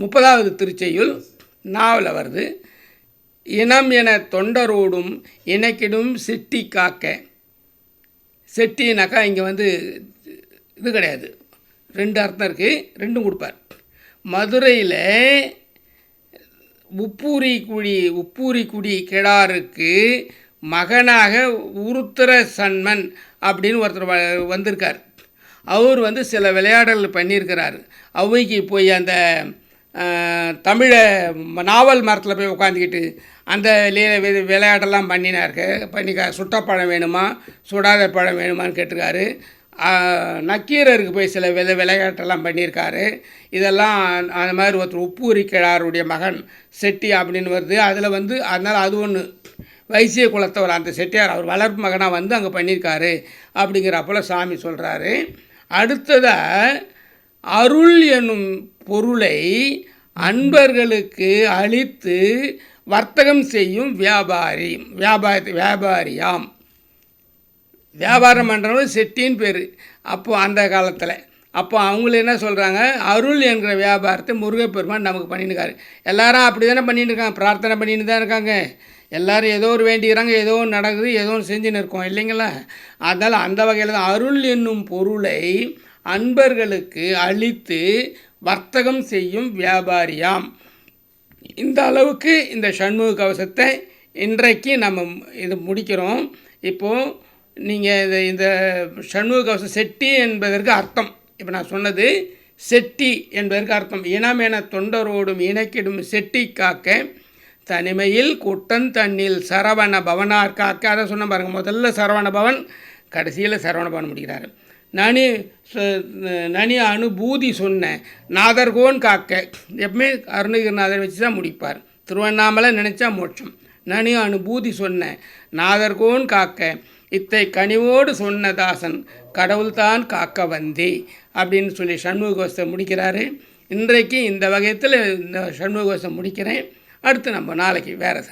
முப்பதாவது திருச்செய்யுள் நாவல வருது. இனம் என தொண்டரோடும் இணைக்கிடும் செட்டி காக்க. செட்டினாக்கா இங்கே வந்து இது கிடையாது. ரெண்டு அர்த்தம் இருக்குது ரெண்டும் கொடுப்பார். மதுரையில் உப்பூரி குடி உப்பூரி குடி கிடாருக்கு மகனாக உருத்திர சன்மன் அப்படின்னு ஒருத்தர் வ- வந்திருக்கார். அவர் வந்து சில விளையாடல் பண்ணியிருக்கிறார். அவைக்கு போய் அந்த தமிழை நாவல் மரத்தில் போய் உட்காந்துக்கிட்டு அந்த லீல வி- விளையாட்டெல்லாம் பண்ணினாருக்கு பண்ணிக்கா சுட்ட பழம் வேணுமா? சுடாத பழம் வேணுமான்னு கேட்டிருக்காரு. நக்கீரருக்கு போய் சில வித விளையாட்டெல்லாம் பண்ணியிருக்காரு. இதெல்லாம் அந்த மாதிரி ஒருத்தர் உப்பூரி கிழாருடைய மகன் செட்டி அப்படின்னு வருது. அதில் வந்து அதனால் அது ஒன்று வைசிய குலத்தவர் அந்த செட்டியார் அவர் வளர்ப்பு மகனாக வந்து அங்கே பண்ணியிருக்காரு அப்படிங்கிறப்போல சாமி சொல்கிறாரு அடுத்ததாக அருள் என்னும் பொருளை அன்பர்களுக்கு அளித்து வர்த்தகம் செய்யும் வியாபாரி வியாபாரி வியாபாரியாம். வியாபாரம் பண்ணுறவங்க செட்டின்னு பேர். அப்போது அந்த காலத்தில். அப்போ அவங்கள என்ன சொல்கிறாங்க அருள் என்கிற வியாபாரத்தை முருகப்பெருமான் நமக்கு பண்ணிட்டுருக்காரு எல்லாரும் அப்படி தானே பண்ணிட்டு இருக்காங்க பிரார்த்தனை பண்ணிட்டு தான் இருக்காங்க. எல்லோரும் ஏதோ ஒரு வேண்டிக்கிறாங்க. ஏதோ ஒன்று நடக்குது. ஏதோ ஒன்று செஞ்சுன்னு இருக்கோம். இல்லைங்களா? அதனால் அந்த வகையில் தான் அருள் என்னும் பொருளை அன்பர்களுக்கு அளித்து வர்த்தகம் செய்யும் வியாபாரியாம். இந்த அளவுக்கு இந்த சண்முக கவசத்தை இன்றைக்கு நம்ம இது முடிக்கிறோம். இப்போது நீங்கள் இந்த இந்த சண்முக கவசம் செட்டி என்பதற்கு அர்த்தம். இப்போ நான் சொன்னது செட்டி என்பதற்கு அர்த்தம். இனம் என தொண்டரோடும் இணைக்கிடும் செட்டி காக்க தனிமையில் குட்டன் தண்ணில் சரவண பவனார் காக்க. அதை சொன்ன பாருங்கள் முதல்ல சரவண பவன் கடைசியில் சரவண பவன் முடிக்கிறாரு. நனி நனி அனுபூதி சொன்னேன். நாதர்கோன் காக்க. எப்பவுமே அருணகிரிநாதர் வச்சு தான் முடிப்பார். திருவண்ணாமலை நினச்சா மோட்சம். நனி அனுபூதி சொன்னேன். நாதர்கோன் காக்க. இத்தை கனிவோடு சொன்ன தாசன் கடவுள்தான் காக்க வந்தே அப்படின்னு சொல்லி சண்முக முடிக்கிறாரு. இன்றைக்கு இந்த வகையத்தில் இந்த சண்முகோஷம் முடிக்கிறேன். அடுத்து நம்ம நாளைக்கு வேறு